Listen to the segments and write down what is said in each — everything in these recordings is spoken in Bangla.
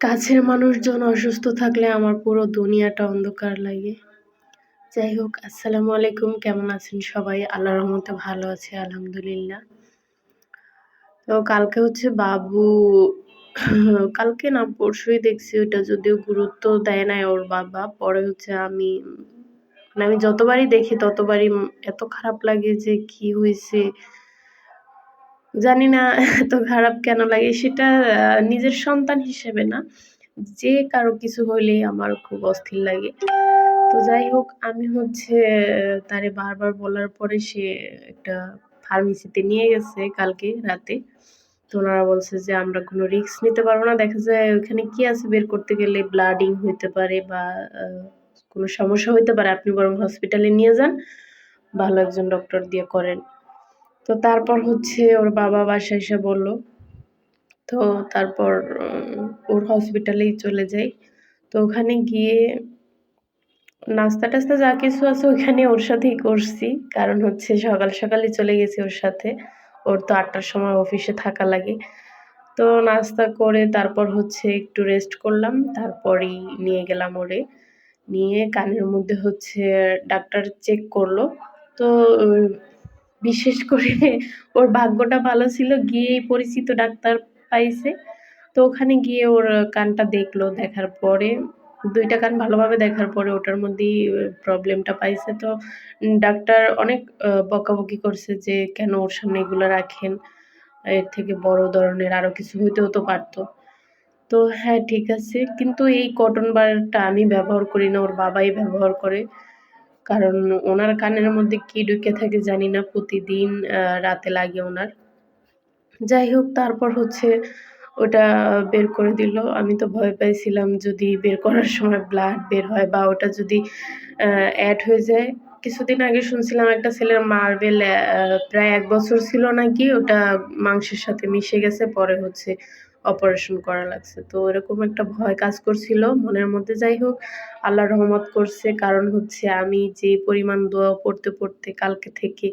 কাছের মানুষজন অসুস্থ থাকলে আমার পুরো দুনিয়াটা অন্ধকার লাগে। যাই হোক, আসসালামু আলাইকুম। কেমন আছেন সবাই? আল্লাহ রহমতে ভালো আছে, আলহামদুলিল্লাহ। তো কালকে হচ্ছে বাবু, কালকে না, পরশুই দেখছি ওটা যদিও গুরুত্ব দেয় নাই ওর বাবা। পরে হচ্ছে আমি মানে আমি যতবারই দেখি ততবারই এত খারাপ লাগে যে কি হয়েছে। জানি না এত খারাপ কেন লাগে, সেটা নিজের সন্তান হিসেবে না। যে কারও কিছু হইলেই আমার খুব অস্থির লাগে। তো যাই হোক, আমি হচ্ছে, তারে বারবার বলার পরে সে একটা ফার্মেসিতে নিয়ে গেছে কালকে রাতে। তো ওনারা বলছে যে, আমরা কোনো রিস্ক নিতে পারব না। দেখা যায় ওখানে কি আছে বের করতে গেলে ব্লাডিং হইতে পারে বা কোনো সমস্যা হইতে পারে। আপনি বরং হসপিটালে নিয়ে যান। ভালো একজন ডক্টর দিয়ে করেন। তো তারপর হচ্ছে ওর বাবা বাসায় এসে বলল, তো তারপর ওর হসপিটালেই চলে যাই। তো ওখানে গিয়ে নাস্তা টাস্তা যা কিছু আছে ওইখানে ওর সাথেই করছি, কারণ হচ্ছে সকাল সকালে চলে গেছি ওর সাথে। ওর তো আটটার সময় অফিসে থাকা লাগে। তো নাস্তা করে তারপর হচ্ছে একটু রেস্ট করলাম, তারপরেই নিয়ে গেলাম ওরে। নিয়ে কানের মধ্যে হচ্ছে ডাক্তার চেক করল। তো বিশেষ করে ওর ভাগ্যটা ভালো ছিল গিয়েই পরিচিত ডাক্তার পাইছে। তো ওখানে গিয়ে ওর কানটা দেখল, দেখার পরে, দুইটা কান ভালোভাবে দেখার পরে ওটার মধ্যেই প্রবলেমটা পাইছে। তো ডাক্তার অনেক বকাবকি করছে যে, কেন ওর সামনে এগুলো রাখেন? এর থেকে বড় ধরনের আরও কিছু হইতেও তো পারতো। তো হ্যাঁ ঠিক আছে। কিন্তু এই কটন বারটা আমি ব্যবহার করি না, ওর বাবাই ব্যবহার করে। কারণ ওনার কানের মধ্যে কি ঢুকে থাকে জানি না, প্রতিদিন রাতে লাগে ওনার। যাই হোক, তারপর হচ্ছে ওটা বের করে দিল। আমি তো ভয় পাইছিলাম যদি বের করার সময় ব্লাড বের হয় বা ওটা যদি অ্যাড হয়ে যায়। কিছুদিন আগে শুনছিলাম একটা ছেলের মার্বেল প্রায় এক বছর ছিল নাকি, ওটা মাংসের সাথে মিশে গেছে, পরে হচ্ছে অপারেশন করা লাগছে। তো এরকম একটা ভয় কাজ করছিল, মনের মধ্যে যাই হোক, আল্লাহ রহমত করছে। কারণ হচ্ছে আমি যে পরিমাণ দোয়া পড়তে পড়তে কালকে থেকে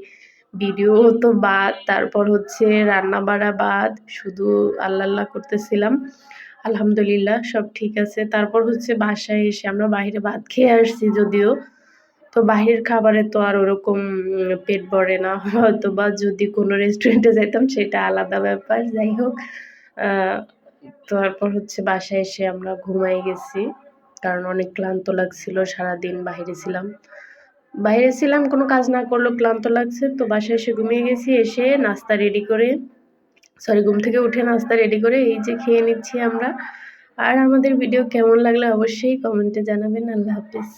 ভিডিও তো বাদ, তারপর হচ্ছে রান্না বাড়া বাদ, শুধু আল্লাহ আল্লাহ করতেছিলাম। আলহামদুলিল্লাহ, সব ঠিক আছে। তারপর হচ্ছে বাসায় এসে আমরা বাইরে ভাত খেয়ে আসছি যদিও। তো বাহিরের খাবারে তো আর ওরকম পেট ভরে না। হয়তো বা যদি কোনো রেস্টুরেন্টে যেতাম সেটা আলাদা ব্যাপার, যাই হোক। তারপর হচ্ছে বাসায় এসে আমরা ঘুমাই গেছি। কারণ অনেক ক্লান্ত লাগছিল, সারাদিন বাহিরে ছিলাম। বাইরে ছিলাম, কোনো কাজ না করলেও ক্লান্ত লাগছে। তো বাসায় এসে ঘুমিয়ে গেছি, এসে নাস্তা রেডি করে সরি ঘুম থেকে উঠে নাস্তা রেডি করে এই যে খেয়ে নিচ্ছি আমরা। আর আমাদের ভিডিও কেমন লাগলে অবশ্যই কমেন্টে জানাবেন। আল্লাহ হাফিজ।